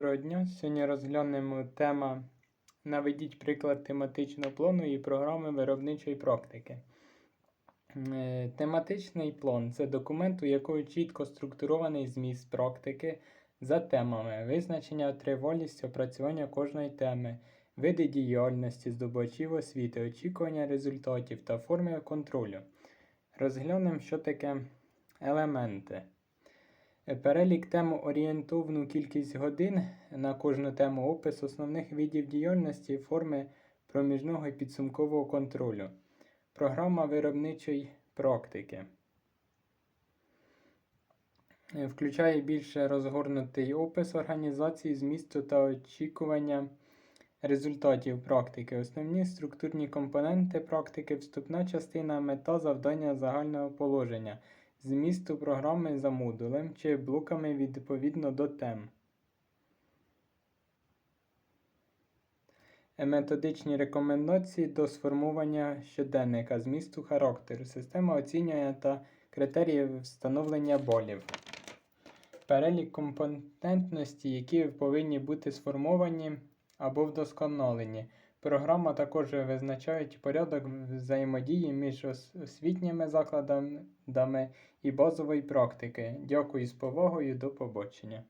Доброго дня. Сьогодні розглянемо тема Наведіть приклад тематичного плану і програми виробничої практики. Е, Тематичний план це документ, у якого чітко структурований зміст практики за темами, визначення тривалість опрацювання кожної теми, види діяльності, здобувачів освіти, очікування результатів та форми контролю. Розглянемо, що таке елементи. Перелік тем орієнтовну кількість годин на кожну тему опис основних видів діяльності, форми проміжного і підсумкового контролю. Програма виробничої практики. Включає більше розгорнутий опис організації, змісту та очікування результатів практики. Основні структурні компоненти практики, вступна частина, мета завдання загального положення змісту програми за модулем чи блоками відповідно до тем. Методичні рекомендації до сформування щоденника, змісту характеру, система оцінювання та критерії встановлення болів. Перелік компонентності, які повинні бути сформовані або вдосконалені. Програма також визначає порядок взаємодії між освітніми закладами і базової практики. Дякую з повагою, до побачення.